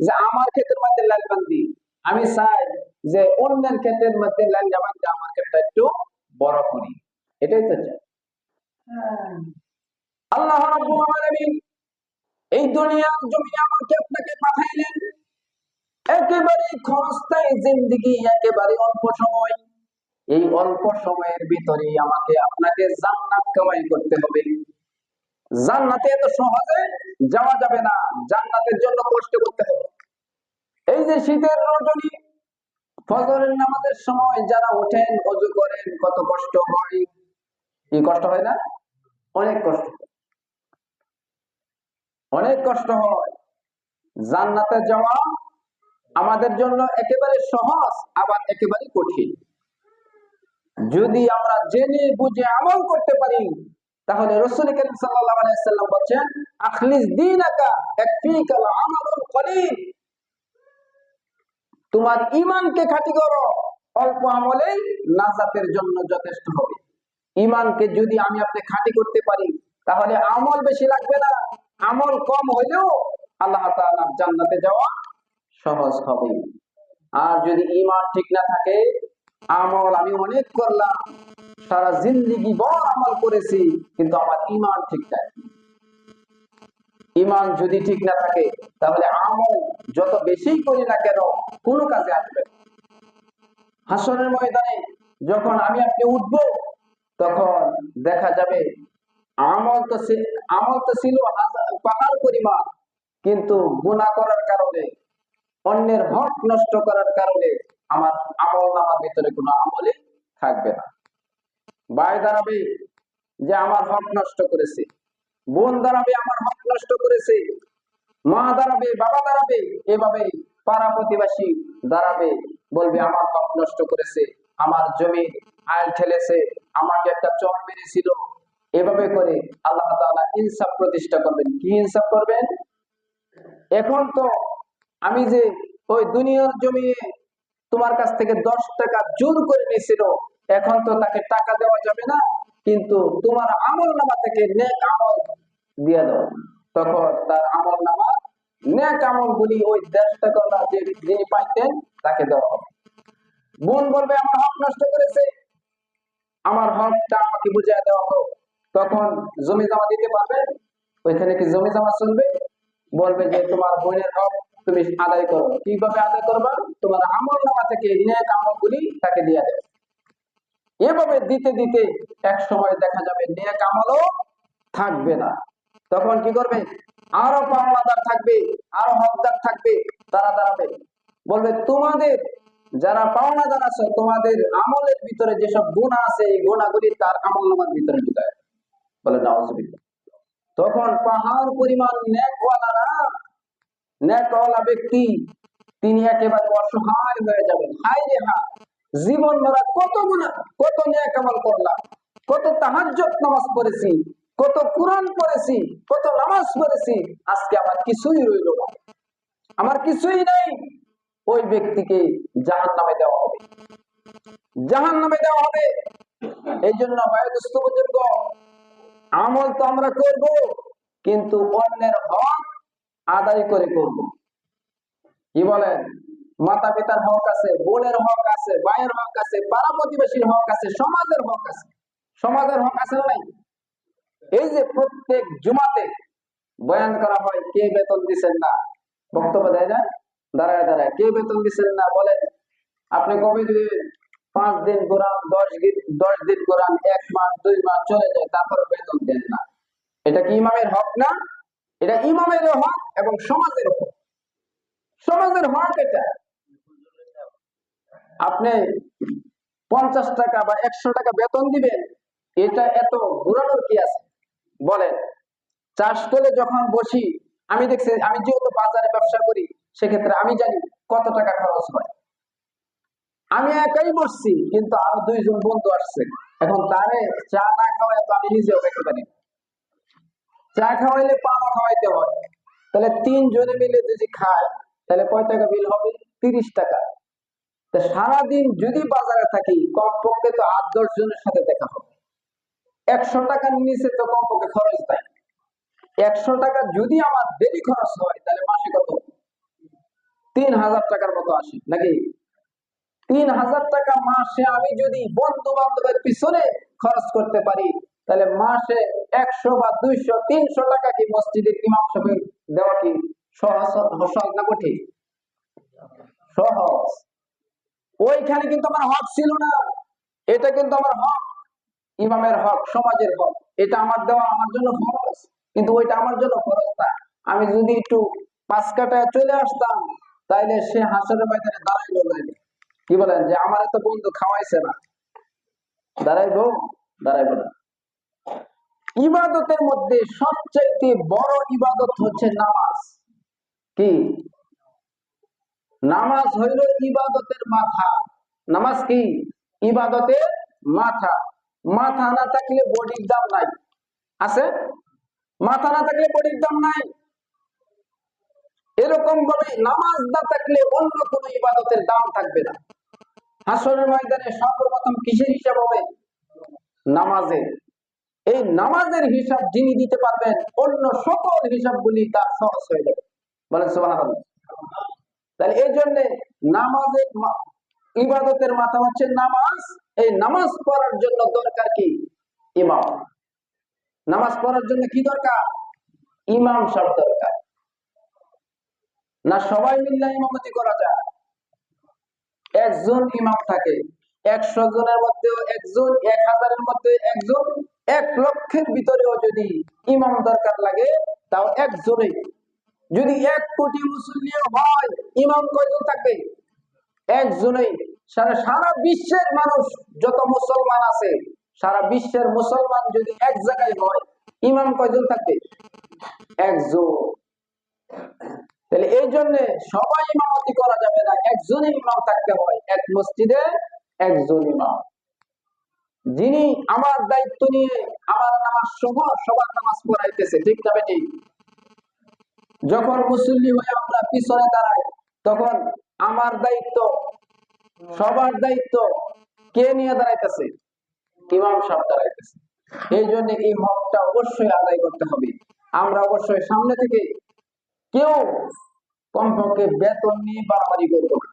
যে আমার ক্ষেতের মধ্যে লালবান্দি আমি চাই যে অন্যের ক্ষেতের মধ্যে লাল আমার ক্ষেতটা একটু বড় করি। এটাই তো চাই। আল্লাহ রাব্বুল আলামিন এই দুনিয়ার জমি আমাকে আপনাকে পাঠাইলেন। একেবারে ক্ষণস্থায়ী জিন্দিগি একেবারে অল্প সময়। এই অল্প সময়ের ভিতরে আমাকে আপনাকে জান্নাত কামাই করতে হবে। জান্নাতে এত সহজে যাওয়া যাবে না। জান্নাতের জন্য কষ্ট করতে হবে। এই যে শীতের রজনী, ফজরের নামাজের সময় যারা ওঠেন, অজু করেন, কত কষ্ট হয়। কি কষ্ট হয় না? অনেক কষ্ট অনেক কষ্ট হয়। জান্নাতে যাওয়া আমাদের জন্য একেবারে সহজ, আবার একেবারে কঠিন। যদি আমরা জেনে বুঝে আমল করতে পারি, তাহলে রসুল করিম সাল্লাম বলেন আখলিস ইয়াকফিকাল আমালুল কলিল তোমার ঈমানকে খাঁটি করো। অল্প আমলেই নাজাতের জন্য যথেষ্ট হবে। ঈমানকে যদি আমি আপনি খাঁটি করতে পারি, তাহলে আমল বেশি লাগবে না। আমল কম হলেও আল্লাহ তাআলা জান্নাতে যাওয়া সহজ হবে। আর যদি ইমান ঠিক না থাকে, আমল আমি অনেক করলাম, সারা জিন্দিগি বড় আমল করেছি, কিন্তু আমার ইমান ঠিক নাই। ঈমান যদি ঠিক না থাকে, তাহলে আমল যত বেশি করি না কেন, কোনো কাজে আসবে হাসনের ময়দানে যখন আমি আপনি উঠব, তখন দেখা যাবে আমল তো আমল তো ছিল পাহাড় পরিমাণ, কিন্তু গুণা করার কারণে, অন্যের হক নষ্ট করার কারণে আমার আমল নামার ভিতরে কোনো আমলে থাকবে না। ভাই দাঁড়াবে যে আমার হক নষ্ট করেছে বোন দাঁড়াবে আমার হক নষ্ট করেছে, মা দাঁড়াবে বাবা দাঁড়াবে এভাবে পাড়া প্রতিবাসী দাঁড়াবে বলবে, আমার হক নষ্ট করেছে, আমার জমি আইল ঠেলেছে, আমাকে একটা চর মেরেছিল। এভাবে করে আল্লাহ তাআলা ইনসাফ প্রতিষ্ঠা করবেন। কি ইনসাফ করবেন? এখন তো আমি যে ওই দুনিয়ার জমি তোমার কাছ থেকে দশ টাকা জোর করে নিয়েছিল, এখন তো তাকে টাকা দেওয়া যাবে না, কিন্তু তোমার আমল নামা থেকে নেক আমল দিয়ে দাও তখন তার আমল নামা নেক আমল গুলি ওই দেড় টাকা যে যিনি পাইতেন, তাকে দেওয়া হবে। বোন বলবে, আমার হক নষ্ট করেছে। আমার হকটা আমাকে বুঝিয়ে দেওয়া হোক। তখন জমি জমা দিতে পারবে। ওইখানে কি জমি জমা চলবে? বলবে যে, তোমার বোনের হক তুমি আদায় করো। কীভাবে আদায় করবা? তোমার আমল নামা থেকে নেক আমল গুলি তাকে দিয়ে দেবে। এভাবে দিতে দিতে এক সময় দেখা যাবে, নেক আমলও থাকবে না। তখন কি করবে? আরও পাওনাদার থাকবে, আরও হকদার থাকবে তারা দাঁড়াবে বলবে, তোমাদের যারা পাওনাদার আছে, তোমাদের আমলের ভিতরে যেসব গুণা আছে, এই গুণাগুলি তার আমল নামার ভিতরে ঢুকায়। বলে তখন পাহাড় পরিমাণ নেকওয়ালারা, নেকওয়ালা ব্যক্তি, তিনি একেবারে অসহায় হয়ে যাবেন। হায় রে হা জীবন মারা কত গুণা কত নেক আমল করলাম, কত তাহাজ্জুদ নামাজ পড়েছি কত কোরআন পড়েছি, কত নামাজ পড়েছি, আজকে আমার কিছুই রইল না। আমার কিছুই নাই। ওই ব্যক্তিকে জাহান নামে দেওয়া হবে। জাহান নামে দেওয়া হবে। এই জন্য বায়ুদস্ত আমল তো আমরা করব, কিন্তু অন্যের হক আদায় করে করব। কি বলেন? মাতা পিতার হক আছে, বোনের হক আছে, ভাইয়ের হক আছে, পাড়া প্রতিবেশীর হক আছে, সমাজের হক আছে। সমাজের হক আছে নাই? এই যে প্রত্যেক জুমাতে বয়ান করা হয়, কে বেতন দিচ্ছেন না? বক্তব্য দেয় না? দাঁড়ায় দাঁড়ায়। কে বেতন দিচ্ছেন না? বলেন। আপনি কবে যদি পাঁচ দিন কোরআন, দশ দিন দশ দিন কোরআন, এক মাস, দুই মাস চলে যায় তারপরে বেতন দেন না। এটা কি ইমামের হক না? এটা ইমামের হক এবং সমাজের হক। সমাজের হক এটা। আপনি পঞ্চাশ টাকা বা একশো টাকা বেতন দিবেন, এটা এত ঘুরানোর কি আছে? বলেন, চাষ করে যখন বসি, আমি দেখছি, আমি যেহেতু বাজারে ব্যবসা করি, সেক্ষেত্রে আমি জানি কত টাকা খরচ হয়। আমি একাই বসছি কিন্তু আরও দুইজন বন্ধু আসছে। এখন তারে চা না খাওয়াই তো আমি নিজেও খেতে পারি চা খাওয়াইলে পানও খাওয়াইতে হয়। তাহলে তিনজনে মিলে যদি খায়, তাহলে কয় টাকা বিল হবে? তিরিশ টাকা। সারাদিন যদি বাজারে থাকি, কমপক্ষে তো আট, দশ জনের সাথে দেখা হবে। একশো টাকার নিচে তো কমপক্ষে খরচ দেয় একশো টাকা যদি আমার ডেলি খরচ হয়, তাহলে মাসে কত? তিন হাজার টাকার মতো আসে, নাকি? তিন হাজার টাকা মাসে আমি যদি বন্ধু বান্ধবের পিছনে খরচ করতে পারি, তাহলে মাসে একশো বা দুইশো, তিনশো টাকা কি মসজিদের ইমাম সাহেব দেওয়া কি সহজ না কঠিন? সহজ। ওইখানে কিন্তু আমার হক ছিল না। এটা কিন্তু আমার হক ইমামের হক, সমাজের হক। এটা আমার দেওয়া আমার জন্য ফরজ, কিন্তু ওইটা আমার জন্য ফরজ না। আমি যদি একটু পাঁচ কাটায় চলে আসতাম, তাইলে সে হাসরের ময়দানে দাঁড়াইলো নাইলে কি বলেন যে আমার এত বন্ধু খাওয়াইছে না। দাঁড়াইবো? দাঁড়াইবো না। ইবাদতের মধ্যে সবচেয়ে বড় ইবাদত হচ্ছে নামাজ। কি? নামাজ হইল ইবাদতের মাথা। নামাজ কি? ইবাদতের মাথা। মাথা না থাকলে বডির দাম নাই। আছে? মাথা না থাকলে বডির দাম নাই। এরকম ভাবে নামাজ না থাকলে অন্য কোন ইবাদতের দাম থাকবে না। হাসরের ময়দানে সর্বপ্রথম কিসের হিসাব হবে? নামাজের। এই নামাজের হিসাব যিনি দিতে পারবেন, অন্য সকল হিসাবগুলি তার সহজ হয়ে যাবে। বলেন সুবহানাল্লাহ। তাহলে এই জন্য নামাজের ইবাদতের মাথা হচ্ছে নামাজ এই নামাজ পড়ার জন্য দরকার কি? ইমাম। নামাজ পড়ার জন্য কি দরকার? ইমাম সব দরকার। না সবাই মিল্লা ইমামতি করা যায়? একজন ইমাম থাকে, একশো জনের মধ্যে একজন, এক হাজারের মধ্যে একজন, এক লক্ষের ভিতরেও যদি ইমাম দরকার লাগে, তাও একজনেই। যদি এক কোটি মুসলিম হয়, ইমাম কয়জন থাকবে? একজনেই সারা সারা বিশ্বের মানুষ যত মুসলমান আছে, সারা বিশ্বের মুসলমান যদি এক জায়গায় হয়, ইমাম কয়জন থাকবে? একজন। তাহলে এই জন্য সবাই ইমামতি করা যাবে না একজনই ইমাম থাকতে হয়, এক মসজিদে একজন ইমাম। যিনি আমার দায়িত্ব নিয়ে আমার নামাজ সহ সবার নামাজ পড়াইতেছে, ঠিক না ঠিক যখন মুসল্লি হয়ে আমরা পিছনে দাঁড়াই, তখন আমার দায়িত্ব, সবার দায়িত্ব কে নিয়ে দাঁড়াইতেছে? ইমাম সাহেব দাঁড়াইতেছে। এই জন্য এই হকটা অবশ্যই আদায় করতে হবে। আমরা অবশ্যই সামনে থেকে কেউ কমপক্ষে বেতন নিয়ে বাড়াবাড়ি করব না।